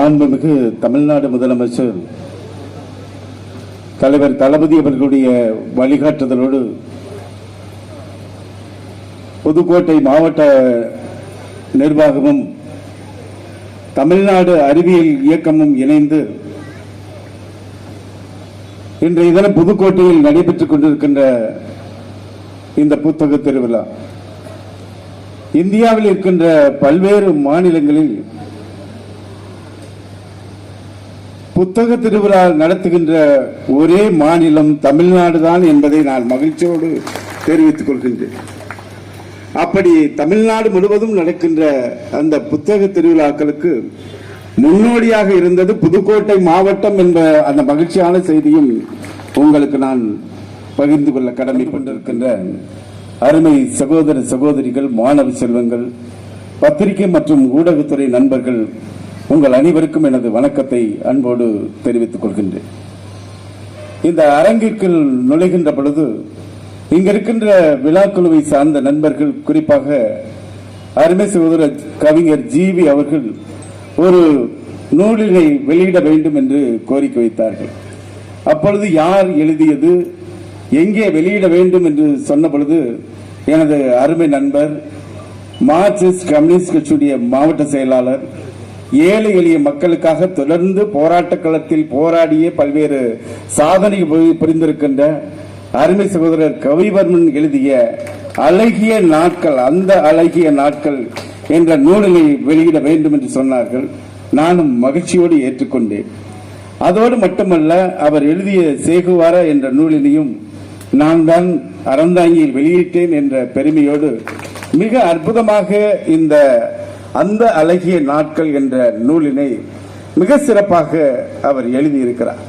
மாண்புமிகு தமிழ்நாடு முதலமைச்சர் தலைவர் தளபதி அவர்களுடைய வழிகாட்டுதலோடு புதுக்கோட்டை மாவட்ட நிர்வாகமும் தமிழ்நாடு அறிவியல் இயக்கமும் இணைந்து இன்றைய தினம் புதுக்கோட்டையில் நடைபெற்றுக் கொண்டிருக்கின்ற இந்த புத்தக திருவிழா. இந்தியாவில் இருக்கின்ற பல்வேறு மாநிலங்களில் புத்தக திருவிழா நடத்துகின்ற ஒரே மாநிலம் தமிழ்நாடு தான் என்பதை நான் மகிழ்ச்சியோடு தெரிவித்துக் கொள்கின்றேன். அப்படி தமிழ்நாடு முழுவதும் நடக்கின்ற அந்த புத்தக திருவிழாக்களுக்கு முன்னோடியாக இருந்தது புதுக்கோட்டை மாவட்டம் என்ற அந்த மகிழ்ச்சியான செய்தியும் உங்களுக்கு நான் பகிர்ந்து கொள்ள கடமை கொண்டிருக்கின்ற அருமை சகோதர சகோதரிகள் மாணவ செல்வங்கள் பத்திரிகை மற்றும் ஊடகத்துறை நண்பர்கள் உங்கள் அனைவருக்கும் எனது வணக்கத்தை அன்போடு தெரிவித்துக் கொள்கின்றேன். இந்த அரங்கிற்குள் நுழைகின்ற பொழுது இங்க இருக்கின்ற விழாக்குழுவை சார்ந்த நண்பர்கள் குறிப்பாக அருமை சகோதர கவிஞர் ஜிவி அவர்கள் ஒரு நூலினை வெளியிட வேண்டும் என்று கோரிக்கை வைத்தார்கள். அப்பொழுது யார் எழுதியது எங்கே வெளியிட வேண்டும் என்று சொன்ன பொழுது எனது அருமை நண்பர் மார்க்சிஸ்ட் கம்யூனிஸ்ட் கட்சியுடைய மாவட்ட செயலாளர் ஏழை எளிய மக்களுக்காக தொடர்ந்து போராட்ட களத்தில் போராடிய பல்வேறு சாதனை புரிந்திருக்கின்ற அருமை சகோதரர் கவிவர்மன் எழுதிய அழகிய நாட்கள் அந்த அழகிய நாட்கள் என்ற நூலினை வெளியிட வேண்டும் என்று சொன்னார்கள். நானும் மகிழ்ச்சியோடு ஏற்றுக்கொண்டேன். அதோடு மட்டுமல்ல அவர் எழுதிய சேகுவாரா என்ற நூலினையும் நான் தான் அறந்தாங்கியில் வெளியிட்டேன் என்ற பெருமையோடு மிக அற்புதமாக இந்த அந்த அழகிய நாட்கள் என்ற நூலினை மிக சிறப்பாக அவர் எழுதியிருக்கிறார்.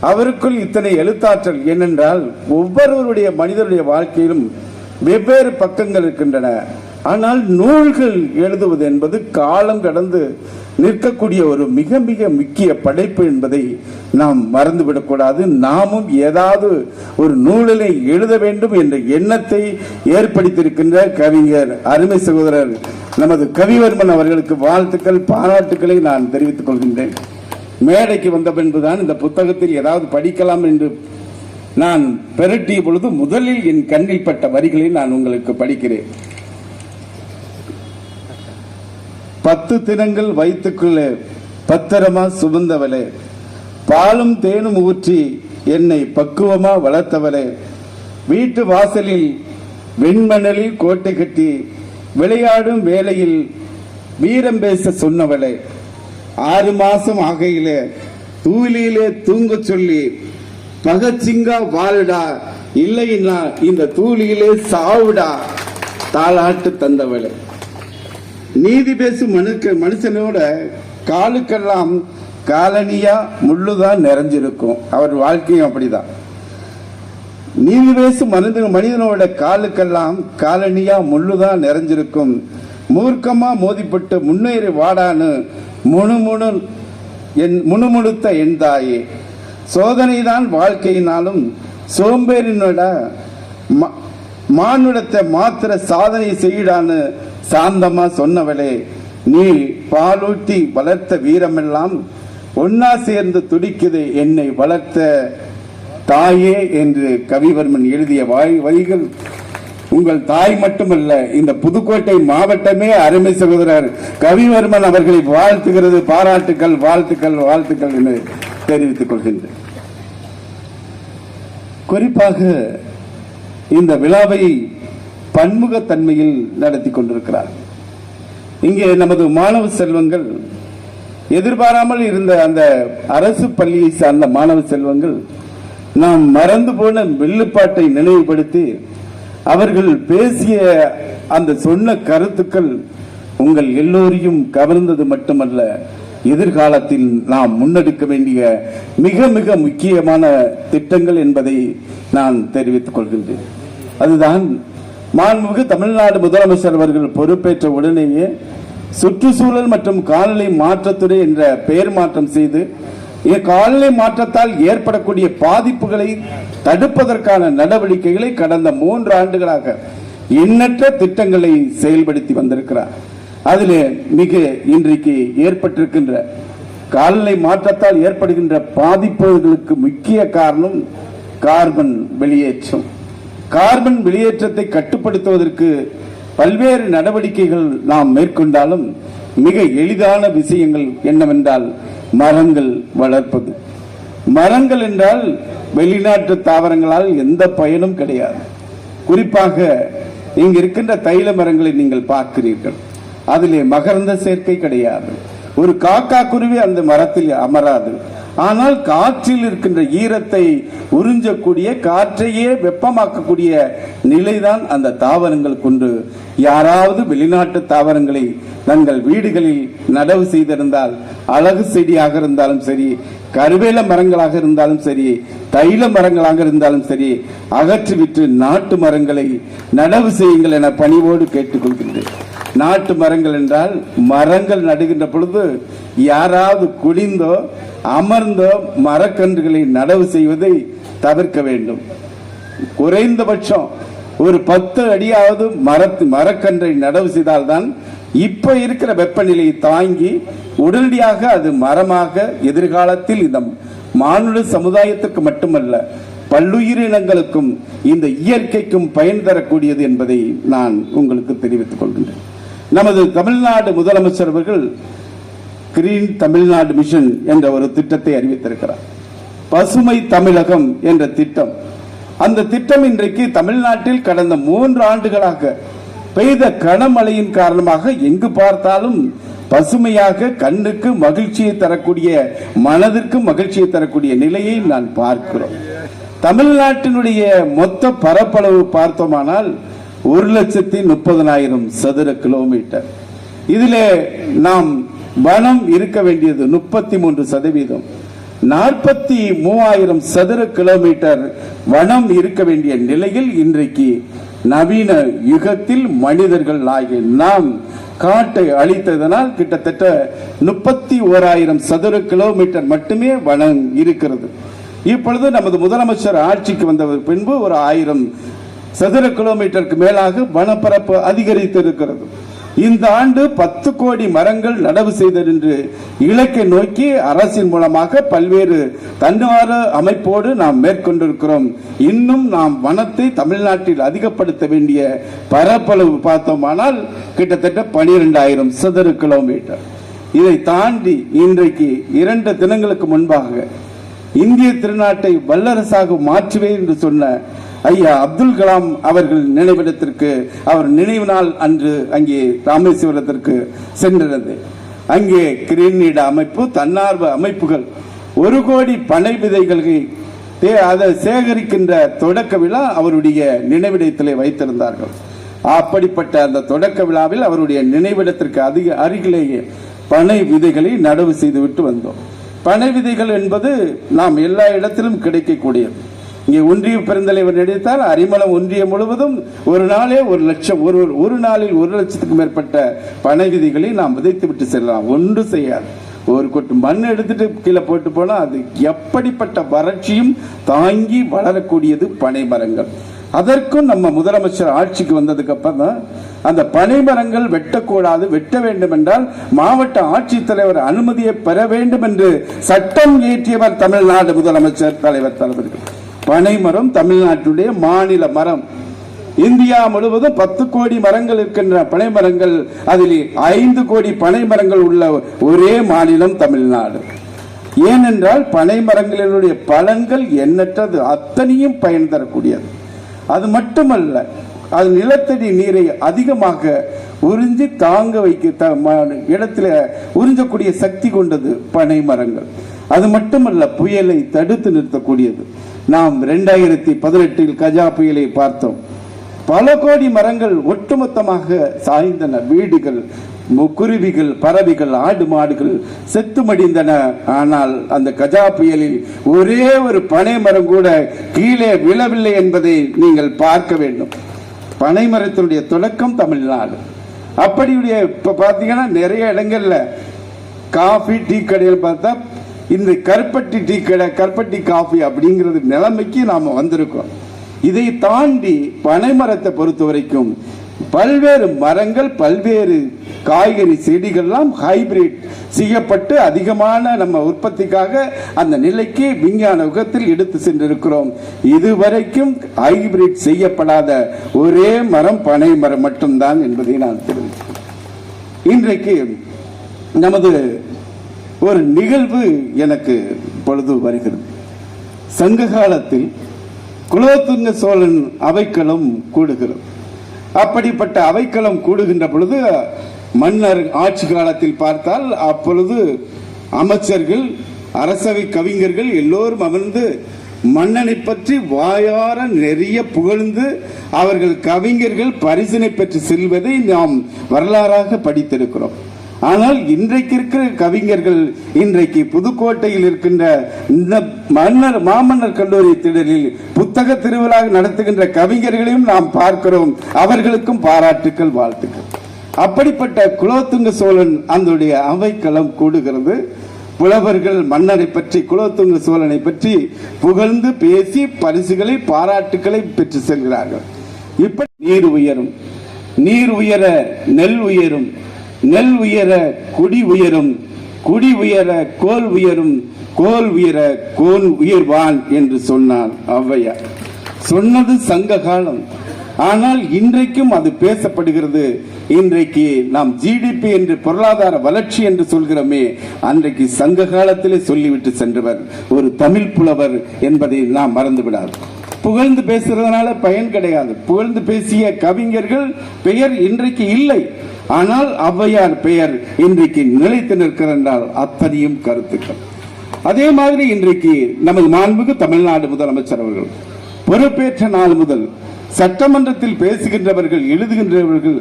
அவருக்குள் இத்தனை எழுத்தாற்றல் ஏனென்றால் ஒவ்வொருவருடைய மனிதருடைய வாழ்க்கையிலும் வெவ்வேறு பக்கங்கள் இருக்கின்றன. ஆனால் நூல்கள் எழுதுவது என்பது காலம் கடந்து நிற்கக்கூடிய ஒரு மிக மிக முக்கிய படைப்பு என்பதை நாம் மறந்துவிடக்கூடாது நாமும் ஏதாவது ஒரு நூலினை எழுத வேண்டும் என்ற எண்ணத்தை ஏற்படுத்தியிருக்கின்ற கவிஞர் அருமை சகோதரர் நமது கவிவர்மன் அவர்களுக்கு வாழ்த்துக்கள் பாராட்டுக்களை நான் தெரிவித்துக் கொள்கின்றேன். மேடைக்கு வந்த பின்புதான் இந்த புத்தகத்தில் ஏதாவது படிக்கலாம் என்று நான் பெரட்டிய பொழுது முதலில் என் கண்ணில் பட்ட வரிகளை நான் உங்களுக்கு படிக்கிறேன். பத்து தினங்கள் வைத்துக்குள்ளே பத்திரமா சுமந்தவளே. பாலும் தேனும் ஊற்றி என்னை பக்குவமா வளர்த்தவளே. வீட்டு வாசலில் வெண்மணலில் கோட்டை கட்டி விளையாடும் வேளையில் வீரம் பேச சொன்னவளே. ஆறு மாசம் ஆகையிலே தூளியிலே தூங்க சொல்லி பகச்சிங்கா வாழுடா இல்லைன்னா இந்த தூளியிலே சாவுடா தாளாட்டு தந்தவளே. நீதி பேசும் மனுக்க மனுஷனோட காலுக்கெல்லாம் காலனியா முள்ளுதான் நிறைஞ்சிருக்கும். அவர் வாழ்க்கையும் அப்படிதான். நீதி பேசும் மனிதன் மனிதனோட காலுக்கெல்லாம் காலனியா முள்ளுதான் நிறைஞ்சிருக்கும். மூர்க்கமா மோதிப்பட்டு முன்னேறி வாடான்னு முணுமுணு என் முணுமுணுத்த எந்தாயே சோதனைதான் வாழ்க்கையினாலும் சோம்பேறினோட மானுடத்தை மாத்திர சாதனை செய்யிடான்னு சாந்தமா சொன்னவளே நீ பாலூட்டி வளர்த்த வீரமெல்லாம் ஒன்னா சேர்ந்து துடிக்குது என்னை வளர்த்த தாயே என்று கவிவர்மன் எழுதிய வாய் வரிகள். உங்கள் தாய் மட்டுமல்ல இந்த புதுக்கோட்டை மாவட்டமே அருமை சகோதரர் கவிவர்மன் அவர்களை வாழ்த்துகிறது பாராட்டுக்கள் வாழ்த்துக்கள் வாழ்த்துக்கள் என்று தெரிவித்துக் கொள்கின்றேன். குறிப்பாக இந்த விழாவை பன்முகத்தன்மையில் நடத்தி கொண்டிருக்கிறார். இங்கே நமது மாணவ செல்வங்கள் எதிர்பாராமல் இருந்த அந்த அரசு பள்ளியை சார்ந்த மாணவ செல்வங்கள் நாம் மறந்து போன வில்லுப்பாட்டை நினைவுபடுத்தி அவர்கள் பேசிய அந்த சொன்ன கருத்துக்கள் உங்கள் எல்லோரையும் கவர்ந்தது மட்டுமல்ல எதிர்காலத்தில் நாம் முன்னெடுக்க வேண்டிய மிக மிக முக்கியமான திட்டங்கள் என்பதை நான் தெரிவித்துக் கொள்கின்றேன். அதுதான் மாண்புமிகு தமிழ்நாடு முதலமைச்சர் அவர்கள் பொறுப்பேற்ற உடனேயே சுற்றுச்சூழல் மற்றும் காலநிலை மாற்றத்துறை என்ற பெயர் மாற்றம் செய்து இ- காலநிலை மாற்றத்தால் ஏற்படக்கூடிய பாதிப்புகளை தடுப்பதற்கான நடவடிக்கைகளை கடந்த மூன்று ஆண்டுகளாக எண்ணற்ற திட்டங்களை செயல்படுத்தி வந்திருக்கிறார். அதிலே மிக இன்றைக்கு ஏற்பட்டிருக்கின்ற காலநிலை மாற்றத்தால் ஏற்படுகின்ற பாதிப்புகளுக்கு முக்கிய காரணம் கார்பன் வெளியேற்றம். கார்பன் வெளியேற்றத்தை கட்டுப்படுத்துவதற்கு பல்வேறு நடவடிக்கைகள் நாம் மேற்கொண்டாலும் மிக எளிதான விஷயங்கள் என்னவென்றால் மரங்கள் வளர்ப்பது. மரங்கள் என்றால் வெளிநாட்டு தாவரங்களால் எந்த பயனும் கிடையாது. குறிப்பாக இங்கு இருக்கின்ற தைல மரங்களை நீங்கள் பார்க்கிறீர்கள். அதிலே மகர்ந்த சேர்க்கை கிடையாது. ஒரு காக்கா குருவி அந்த மரத்தில் அமராது. ஆனால் காற்றில் இருக்கின்ற ஈரத்தை உறிஞ்சக்கூடிய காற்றையே வெப்பமாக்கக்கூடிய நிலைதான் அந்த தாவரங்கள் கொண்டு. யாராவது வெளிநாட்டு தாவரங்களை தங்கள் வீடுகளில் நடவு செய்திருந்தால் அழகு செடியாக இருந்தாலும் சரி கருவேல மரங்களாக இருந்தாலும் சரி தைல மரங்களாக இருந்தாலும் சரி அகற்றிவிட்டு நாட்டு மரங்களை நடவு செய்யுங்கள் என பணிவோடு கேட்டுக்கொள்கின்றேன் நாட்டு மரங்கள் என்றால் மரங்கள் நடுகின்ற பொழுது யாராவது குடிந்தோ அமர்ந்தோ மரக்கன்றுகளை நடவு செய்வதை தவிர்க்க வேண்டும். குறைந்தபட்சம் ஒரு பத்து அடியாவது மரத்து மரக்கன்றை நடவு செய்தால்தான் இப்ப இருக்கிற வெப்பநிலையை தாங்கி உடனடியாக அது மரமாக எதிர்காலத்தில் இந்த மானுட சமுதாயத்துக்கு மட்டுமல்ல பல்லுயிரினங்களுக்கும் இந்த இயற்கைக்கும் பயன் தரக்கூடியது என்பதை நான் உங்களுக்கு தெரிவித்துக் கொள்கின்றேன். நமது தமிழ்நாடு முதலமைச்சர் அவர்கள் கிரீன் தமிழ்நாடு மிஷன் என்ற ஒரு திட்டத்தை அறிவித்திருக்கிறார். பசுமை தமிழகம் என்ற திட்டம். அந்த திட்டம் இன்றைக்கு தமிழ்நாட்டில் கடந்த மூன்று ஆண்டுகளாக பெய்த கனமழையின் காரணமாக எங்கு பார்த்தாலும் பசுமையாக கண்ணுக்கு மகிழ்ச்சியை தரக்கூடிய மனதிற்கு மகிழ்ச்சியை தரக்கூடிய நிலையை நான் பார்க்கிறோம். தமிழ்நாட்டினுடைய மொத்த பரப்பளவு பார்த்தோமானால் ஒரு லட்சத்தி முப்பதனாயிரம் சதுர கிலோமீட்டர் இதிலே நாம் வனம் இருக்க வேண்டியது முப்பத்தி மூன்று சதவீதம். நாற்பத்தி மூவாயிரம் சதுர கிலோமீட்டர் வனம் இருக்க வேண்டிய நிலையில் இன்றைக்கு நவீன யுகத்தில் மனிதர்கள் ஆகிய நாம் காட்டை அழித்ததனால் கிட்டத்தட்ட முப்பத்தி ஓராயிரம் சதுர கிலோமீட்டர் மட்டுமே வனம் இருக்கிறது. இப்பொழுது நமது முதலமைச்சர் ஆட்சிக்கு வந்த பின்பு ஒரு ஆயிரம் சதுர கிலோமீட்டருக்கு மேலாக வனப்பரப்பு அதிகரித்து இருக்கிறது இந்த ஆண்டு பத்து கோடி மரங்கள் நடவு செய்தல் என்று இலக்கை நோக்கி அரசின் மூலமாக பல்வேறு தன்னார்வ அமைப்போடு நாம் மேற்கொண்டிருக்கிறோம். இன்னும் நாம் வனத்தை தமிழ்நாட்டில் அதிகப்படுத்த வேண்டிய பரப்பளவு பார்த்தோமானால் கிட்டத்தட்ட பனிரெண்டாயிரம் சதுர கிலோமீட்டர். இதை தாண்டி இன்றைக்கு இரண்டு தினங்களுக்கு முன்பாக இந்திய திருநாட்டை வல்லரசாக மாற்றுவேன் என்று சொன்ன ஐயா அப்துல் கலாம் அவர்கள் நினைவிடத்திற்கு அவர் நினைவு நாள் அன்று அங்கே ராமேஸ்வரத்திற்கு சென்றது அங்கே கிரீன்நீட அமைப்பு தன்னார்வ அமைப்புகள் ஒரு கோடி பனை விதைகளை அதை சேகரிக்கின்ற தொடக்க விழா அவருடைய நினைவிடத்திலே வைத்திருந்தார்கள். அப்படிப்பட்ட அந்த தொடக்க விழாவில் அவருடைய நினைவிடத்திற்கு அதிக அருகிலேயே பனை விதைகளை நடவு செய்துவிட்டு வந்தோம். பனை விதைகள் என்பது நாம் எல்லா இடத்திலும் கிடைக்கக்கூடியது. இங்கே ஒன்றிய பெருந்தலைவர் நினைத்தால் அரிமளம் ஒன்றியம் முழுவதும் ஒரு நாளே ஒரு லட்சம் ஒரு ஒரு நாளில் ஒரு லட்சத்துக்கும் மேற்பட்ட பனை விதிகளை நாம் விதைத்து விட்டு செல்லலாம். ஒன்று செய்யாது. ஒரு கொட்டு மண் எடுத்துட்டு கீழே போட்டு போனால் அது எப்படிப்பட்ட வறட்சியும் தாங்கி வளரக்கூடியது பனை மரங்கள். அதற்கும் நம்ம முதலமைச்சர் ஆட்சிக்கு வந்ததுக்கு அப்புறம் தான் அந்த பனை மரங்கள் வெட்டக்கூடாது வெட்ட வேண்டும் என்றால் மாவட்ட ஆட்சித்தலைவர் அனுமதியை பெற வேண்டும் என்று சட்டம் இயற்றியவர் தமிழ்நாடு முதலமைச்சர் தலைவர் தலைவர்கள் பனை மரம் தமிழ்நாட்டுடைய மாநில மரம். இந்தியா முழுவதும் பத்து கோடி மரங்கள் இருக்கின்ற பனை மரங்கள் அதில் ஐந்து கோடி பனை மரங்கள் உள்ள ஒரே மாநிலம் தமிழ்நாடு. ஏனென்றால் பனை மரங்களினுடைய பலன்கள் எண்ணற்றது அத்தனையும் பயன் தரக்கூடியது. அது மட்டுமல்ல அது நிலத்தடி நீரை அதிகமாக உறிஞ்சி தாங்க வைக்க த- ம- இடத்துல உறிஞ்சக்கூடிய சக்தி கொண்டது பனை மரங்கள் அது மட்டுமல்ல புயலை தடுத்து நிறுத்தக்கூடியது. நாம் ரெண்டாயிரத்தி பதினெட்டில் கஜா புயலை பார்த்தோம். பல கோடி மரங்கள் ஒட்டுமொத்தமாக சாய்ந்தன. வீடுகள் குருவிகள் பறவைகள் ஆடு மாடுகள் செத்து மடிந்தன ஆனால் அந்த கஜா புயலில் ஒரே ஒரு பனை மரம் கூட கீழே விழவில்லை என்பதை நீங்கள் பார்க்க வேண்டும். பனை மரத்தினுடைய தொடக்கம் தமிழ்நாடு. அப்படியுடைய இப்ப பாத்தீங்கன்னா நிறைய இடங்கள்ல காஃபி டீ கடையில் பார்த்தா இந்த கருப்பட்டி டீ கடை கருப்பட்டி காஃபி அப்படிங்கிறது நிலைமைக்கு நாம் வந்திருக்கோம். இதை தாண்டி பனை மரத்தை பொறுத்த வரைக்கும் பல்வேறு மரங்கள் பல்வேறு காய்கறி செடிகள்லாம் ஹைபிரிட் செய்யப்பட்டு அதிகமான நம்ம உற்பத்திக்காக அந்த நிலைக்கு விஞ்ஞான யுகத்தில் எடுத்து சென்றிருக்கிறோம். இதுவரைக்கும் ஹைபிரிட் செய்யப்படாத ஒரே மரம் பனை மரம் மட்டும்தான் என்பதை நான் தெரிவிக்கிறேன். இன்றைக்கு நமது ஒரு நிகழ்வு எனக்கு பொழுது வருகிறது. சங்க காலத்தில் குலோத்துங்க சோழன் அவைக்களம் கூடுகிறது. அப்படிப்பட்ட அவைக்களம் கூடுகின்ற பொழுது மன்னர் ஆட்சி காலத்தில் பார்த்தால் அப்பொழுது அமைச்சர்கள் அரசவை கவிஞர்கள் எல்லோரும் அமர்ந்து மன்னனை பற்றி வாயார நிறைய புகழ்ந்து அவர்கள் கவிஞர்கள் பரிசினை பெற்று செல்வதை நாம் வரலாறாக படித்திருக்கிறோம். ஆனால் இன்றைக்கு இருக்கிற கவிஞர்கள் இன்றைக்கு புதுக்கோட்டையில் இருக்கின்ற இந்த மன்னர் மாமன்னர் கல்லூரி திடலில் புத்தக திருவிழா நடத்துகின்ற கவிஞர்களையும் நாம் பார்க்கிறோம். அவர்களுக்கும் பாராட்டுக்கள் வாழ்த்துக்கள். அப்படிப்பட்ட குலோத்துங்க சோழன் அதனுடைய அவைக்களம் கூடுகிறது. புலவர்கள் மன்னரை பற்றி குலோத்துங்க சோழனை பற்றி புகழ்ந்து பேசி பரிசுகளை பாராட்டுக்களை பெற்று செல்கிறார்கள். இப்படி நீர் உயரும் நீர் உயர நெல் உயரும் நெல் உயர குடி உயரும் குடி உயர கோல் உயரும் கோல் உயர கோல் உயர்வான் என்று சொன்னான் ஔவையார். சொன்னது சங்க காலம். ஆனால் இன்றைக்கும் அது பேசப்படுகிறது. இன்றைக்கு நாம் ஜிடிபி என்று பொருளாதார வளர்ச்சி என்று சொல்கிறோமே அன்றைக்கு சங்க காலத்திலே சொல்லிவிட்டு சென்றவர் ஒரு தமிழ் புலவர் என்பதை நாம் மறந்துவிடாது. புகழ்ந்து பேசுறதுனால பயன் கிடையாது. புகழ்ந்து பேசிய கவிஞர்கள் பெயர் இன்றைக்கு இல்லை. ஆனால் ஔவையார் பெயர் இன்றைக்கு நிலைத்து நிற்கிறது என்றால் அத்தனையும் கருத்துக்கள். அதே மாதிரி இன்றைக்கு நமது மாண்புக்கு தமிழ்நாடு முதலமைச்சர் அவர்கள் பொறுப்பேற்ற நாள் முதல் சட்டமன்றத்தில் பேசுகின்றவர்கள் எழுதுகின்றவர்கள்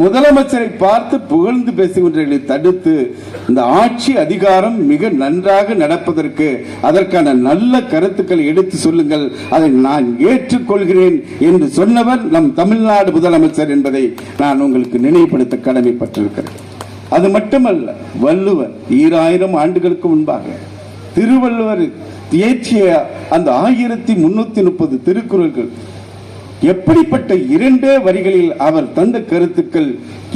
முதலமைச்சரை பார்த்து புகழ்ந்து பேசுகின்றவர்களை தடுத்து இந்த ஆட்சி அதிகாரம் மிக நன்றாக நடப்பதற்கு அதற்கான நல்ல கருத்துக்களை எடுத்து சொல்லுங்கள். அதை நான் ஏற்றுக்கொள்கிறேன் என்று சொன்னவர் நம் தமிழ்நாடு முதலமைச்சர் என்பதை நான் உங்களுக்கு நினைவுபடுத்த கடமைப்பட்டிருக்கிறேன். அது மட்டுமல்ல வள்ளுவர் ஈராயிரம் ஆண்டுகளுக்கு முன்பாக திருவள்ளுவர் இயற்றிய அந்த ஆயிரத்தி முன்னூத்தி முப்பது திருக்குறள்கள் எப்படிப்பட்ட இரண்டே வரிகளில் அவர் தந்த கருத்துக்கள்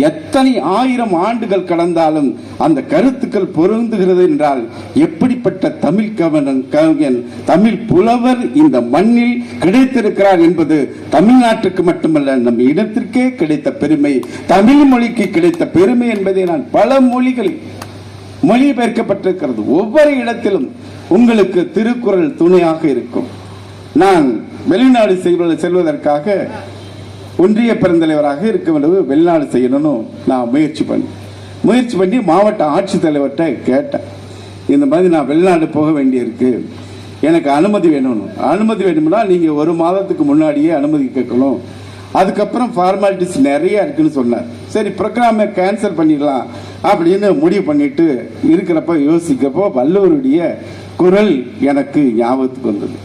எத்தனை ஆயிரம் ஆண்டுகள் கடந்தாலும் அந்த கருத்துக்கள் பொருந்துகிறது என்றால் எப்படிப்பட்ட தமிழ் கவனன் கவிஞன் தமிழ் புலவர் இந்த மண்ணில் கிடைத்திருக்கிறார் என்பது தமிழ்நாட்டுக்கு மட்டுமல்ல நம் இடத்திற்கே கிடைத்த பெருமை தமிழ் மொழிக்கு கிடைத்த பெருமை என்பதை நான் பல மொழிகளில் மொழிபெயர்க்கப்பட்டிருக்கிறது. ஒவ்வொரு இடத்திலும் உங்களுக்கு திருக்குறள் துணையாக இருக்கும். நான் வெளிநாடு செல்வதற்காக ஒன்றிய பெருந்தலைவராக இருக்கும் அளவு வெளிநாடு செய்யணும்னு நான் முயற்சி பண்ணேன் முயற்சி பண்ணி மாவட்ட ஆட்சித்தலைவர்கிட்ட கேட்டேன். இந்த மாதிரி நான் வெளிநாடு போக வேண்டியிருக்கு. எனக்கு அனுமதி வேணும்னு. அனுமதி வேணும்னா நீங்கள் ஒரு மாதத்துக்கு முன்னாடியே அனுமதி கேட்கணும். அதுக்கப்புறம் ஃபார்மாலிட்டிஸ் நிறைய இருக்குன்னு சொன்னார். சரி ப்ரோக்ராமை கேன்சல் பண்ணிடலாம் அப்படின்னு முடிவு பண்ணிட்டு இருக்கிறப்ப யோசிக்கப்போ வள்ளுவருடைய குரல் எனக்கு ஞாபகத்துக்கு வந்தது.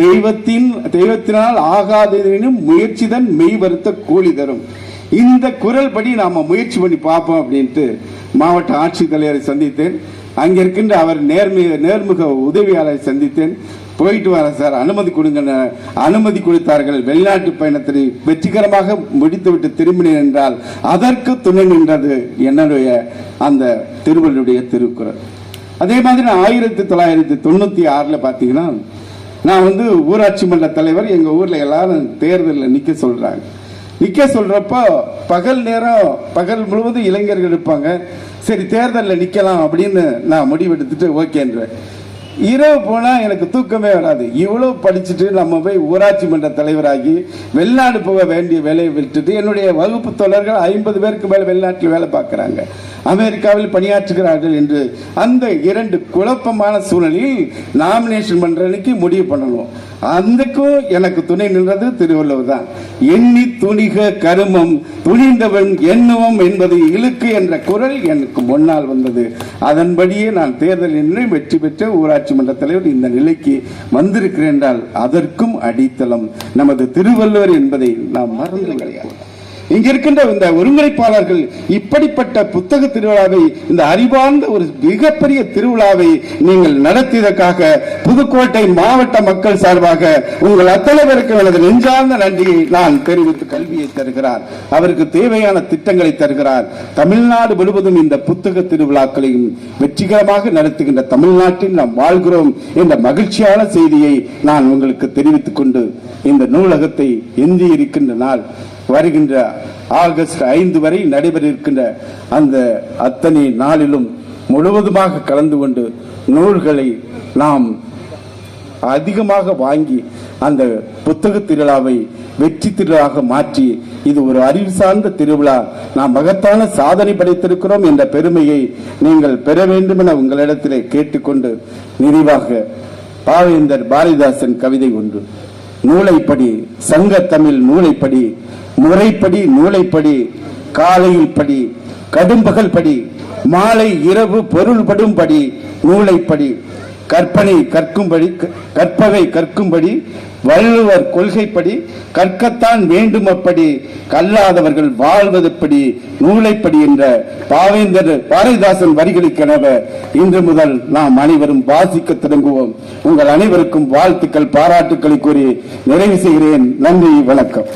தெய்வத்தின் தெய்வத்தினால் ஆகாதெனும் முயற்சிதான் மெய் வருத்த கூலி தரும். இந்த குரல் படி நாம முயற்சி பண்ணி பார்ப்போம் அப்படின்ட்டு மாவட்ட ஆட்சித்தலைவரை சந்தித்தேன். அங்க இருக்கின்ற அவர் நேர்மி நேர்முக உதவியாளரை சந்தித்தேன். போயிட்டு வரேன் சார் அனுமதி கொடுங்க அனுமதி கொடுத்தார்கள். வெளிநாட்டு பயணத்தை வெற்றிகரமாக முடித்துவிட்டு திரும்பினேன் என்றால் அதற்கு துணை நின்றது என்னுடைய அந்த திருவள்ளுடைய திருக்குறள். அதே மாதிரி ஆயிரத்தி தொள்ளாயிரத்தி தொண்ணூத்தி ஆறுல பாத்தீங்கன்னா நான் வந்து ஊராட்சி மன்ற தலைவர் எங்கள் ஊரில் எல்லாரும் தேர்தலில் நிற்க சொல்கிறாங்க நிற்க சொல்கிறப்போ பகல் நேரம் பகல் முழுவதும் இளைஞர்கள் இருப்பாங்க. சரி தேர்தலில் நிற்கலாம் அப்படின்னு நான் முடிவெடுத்துட்டு ஓகேன்றேன். இரவு போனால் எனக்கு தூக்கமே வராது. இவ்வளோ படிச்சுட்டு நம்ம போய் ஊராட்சி மன்ற தலைவராகி வெளிநாடு போக வேண்டிய வேலையை விட்டுட்டு என்னுடைய வகுப்பு தொடர்கள் ஐம்பது பேருக்கு மேலே வெளிநாட்டில் வேலை பார்க்குறாங்க. அமெரிக்காவில் பணியாற்றுகிறார்கள் என்று அந்த இரண்டு குழப்பமான சூழலில் நாமினேஷன் பண்ற அன்னைக்கு முடிவு பண்ணணும். அதுக்கும் எனக்கு துணை நின்றது திருவள்ளுவர் தான். எண்ணி துணிக கருமம் துணிந்தவன் எண்ணுவம் என்பது இழுக்கு என்ற குரல் எனக்கு முன்னால் வந்தது. அதன்படியே நான் தேர்தல் நின்று வெற்றி பெற்ற ஊராட்சி மன்ற தலைவர் இந்த நிலைக்கு வந்திருக்கிறேன் என்றால் அதற்கும் அடித்தளம். நமது திருவள்ளுவர் என்பதை நாம் மறந்து கிடையாது இங்க இருக்கின்ற இந்த ஒருங்கிணைப்பாளர்கள் இப்படிப்பட்ட புத்தக திருவிழாவை இந்த அறிவார்ந்த ஒரு மிகப்பெரிய திருவிழாவை நீங்கள் நடத்தியதற்காக புதுக்கோட்டை மாவட்ட மக்கள் சார்பாக உங்கள் அத்தனை பேருக்கு எனது நெஞ்சார்ந்த நன்றியை நான் தெரிவித்து கல்வியை தருகிறார். அவருக்கு தேவையான திட்டங்களை தருகிறார். தமிழ்நாடு முழுவதும் இந்த புத்தக திருவிழாக்களையும் வெற்றிகரமாக நடத்துகின்ற தமிழ்நாட்டில் நாம் வாழ்கிறோம் என்ற மகிழ்ச்சியான செய்தியை நான் உங்களுக்கு தெரிவித்துக் கொண்டு இந்த நூலகத்தை எஞ்சி இருக்கின்ற நாள் வருகின்ற ஆகஸ்ட் ஐந்து வரை நடைபெற இருக்கின்ற அந்த அத்தனை நாளிலும் முழுவதுமாக கலந்து கொண்டு நூல்களை நாம் அதிகமாக வாங்கி அந்த புத்தக திருவிழாவை வெற்றி திருவிழாவாக மாற்றி இது ஒரு அறிவு சார்ந்த திருவிழா. நாம் மகத்தான சாதனை படைத்திருக்கிறோம் என்ற பெருமையை நீங்கள் பெற வேண்டும் என உங்களிடத்திலே கேட்டுக்கொண்டு நிறைவாக பாவேந்தர் பாரதிதாசன் கவிதை ஒன்று. நூலைப்படி சங்க தமிழ் நூலைப்படி முறைப்படி நூலைப்படி காலையில் படி கடும்பகல் படி மாலை இரவு பொருள்படும் படி நூலைப்படி கற்பனை கற்கும்படி கற்பவை கற்கும்படி வள்ளுவர் கொள்கைப்படி கற்கத்தான் வேண்டும் அப்படி கல்லாதவர்கள் வாழ்வதுப்படி நூலைப்படி என்ற பாவேந்தர் பாரதிதாசன் வரிகளுக்கெனவ இன்று முதல் நாம் அனைவரும் வாசிக்க தொடங்குவோம். உங்கள் அனைவருக்கும் வாழ்த்துக்கள் பாராட்டுக்களை கூறி நிறைவு செய்கிறேன். நன்றி வணக்கம்.